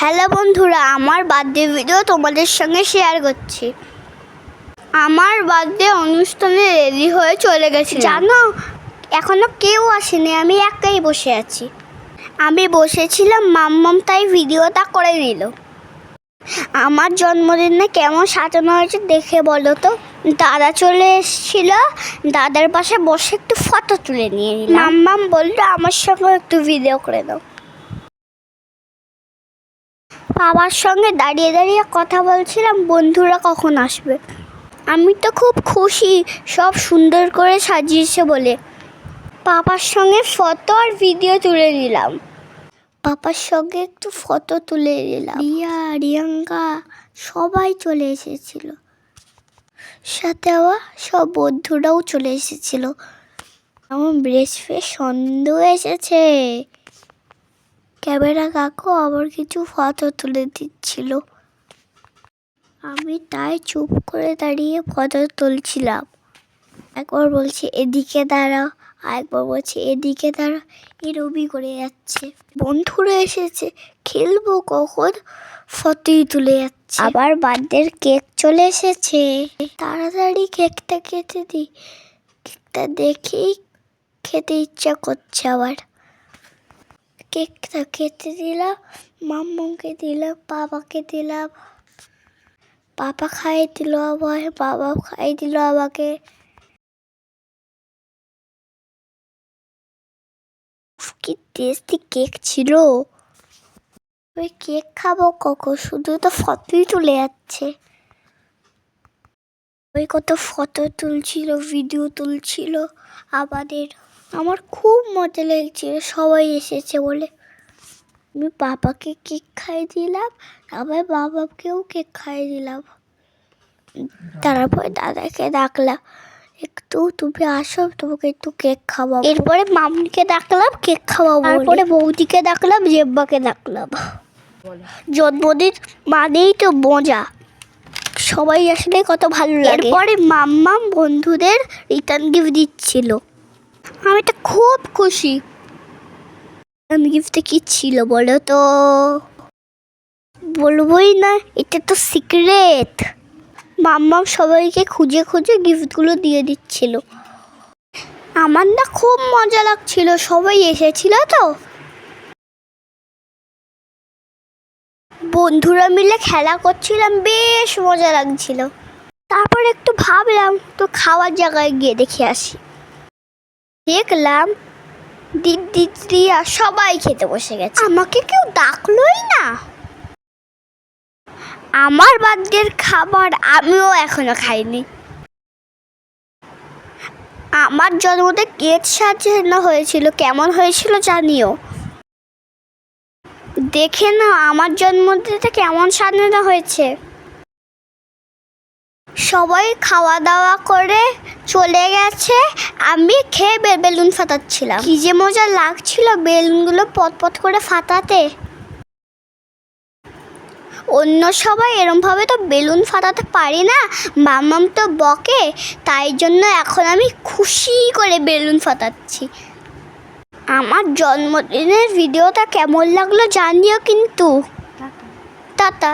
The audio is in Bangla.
হ্যালো বন্ধুরা আমার বার্থডে ভিডিও তোমাদের সঙ্গে শেয়ার করছি। আমার বার্থডে অনুষ্ঠানে রেডি হয়ে চলে গেছি জানো এখনও কেউ আসেনি আমি একাই বসে আছি। আমি বসেছিলাম মাম্মাম তাই ভিডিওটা করে নিল। আমার জন্মদিনে কেমন সাজানো হয়েছে দেখে বলো তো। দাদা চলে এসেছিল দাদার পাশে বসে একটু ফটো তুলে নিয়ে নিলাম। মাম্মাম বলল আমার সঙ্গে একটু ভিডিও করে দাও। বাবার সঙ্গে দাঁড়িয়ে দাঁড়িয়ে কথা বলছিলাম, বন্ধুরা কখন আসবে? আমি তো খুব খুশি, সব সুন্দর করে সাজিয়েছে বলে। পাপার সঙ্গে ফটো আর ভিডিও তুলে নিলাম। পাপার সঙ্গে একটু ফটো তুলে নিলাম। রিয়া, রিয়াঙ্কা, সবাই চলে এসেছিল। সাথে আবার সব বন্ধুরাও চলে এসেছিল। আমার ব্রেস্ট ফেস সন্দেহ এসেছে। ক্যামেরা কাকু আবার কিছু ফটো তুলে দিচ্ছিল। আমি তাই চুপ করে দাঁড়িয়ে ফটো তুলছিলাম। একবার বলছে, এদিকে দাঁড়াও আরেকবার বলছে, এদিকে দাঁড়া। এরবি করে যাচ্ছে। বন্ধুরা এসেছে, খেলব কখন? ফটোই তুলে যাচ্ছে। আবার বার্থডের কেক চলে এসেছে। তাড়াতাড়ি কেকটা কেটে দিই। কেকটা দেখেই খেতে ইচ্ছা করছে আবার কেকটা কেটে দিলাম মাম্মাকে দিলাম, বাবাকে দিলাম। বাবা খাইয়ে দিল আবার বাবা খাইয়ে দিল আমাকে। কি টেস্টি কেক ছিল। ওই কেক খাব কখন? শুধু তো ফটোই তুলে যাচ্ছে। ওই কত ফটো তুলছিল ভিডিও তুলছিল আমাদের। আমার খুব মজা লেগেছিল, সবাই এসেছে বলে। আমি বাবাকে কেক খাইয়ে দিলাম আবার বাবাকেও কেক খাইয়ে দিলাম। তারপর দাদাকে ডাকলাম, একটু তুমি আসো, তোমাকে একটু কেক খাওয়াবো। এরপরে মামনিকে ডাকলাম, কেক খাওয়াবো তারপরে বৌদিকে ডাকলাম, জেব্বাকে ডাকলাম। জন্মদিন মানেই তো মজা। সবাই আসলে কত ভালো লাগে। এরপরে মাম্মাম বন্ধুদের রিটার্ন গিফট দিচ্ছিল। আমি তো খুব খুশি। আমি গিফটে কি ছিল বলো তো? বলবোই না, এটা তো সিক্রেট মাম্মাম সবাইকে খুঁজে খুঁজে গিফটগুলো দিয়ে দিচ্ছিল। আমার না খুব মজা লাগছিল, সবাই এসেছিল তো। বন্ধুরা মিলে খেলা করছিলাম, বেশ মজা লাগছিল। তারপর একটু ভাবলাম, তো খাওয়ার জায়গায় গিয়ে দেখে আসি। দেখলাম দিদি রিয়া সবাই খেতে বসে গেছে। আমাকে কেউ ডাকলোই না। আমার বাদ্যের খাবার আমিও এখনও খাইনি। আমার জন্মতে কেক সাজানো হয়েছিল। কেমন হয়েছিল জানিও? দেখে না আমার জন্মদিনটা কেমন সাজানো হয়েছে। সবাই খাওয়া দাওয়া করে চলে গেছে। আমি খেয়ে বেলুন ফাটাচ্ছিলাম। কি যে মজা লাগছিল বেলুনগুলো পটপট করে ফাটাতে। অন্য সবাই এরমভাবে তো বেলুন ফাটাতে পারি না। মামাম তো বকে তাই জন্য এখন আমি খুশি করে বেলুন ফাটাচ্ছি। আমার জন্মদিনের ভিডিওটা কেমন লাগল জানিও কিন্তু। টাটা।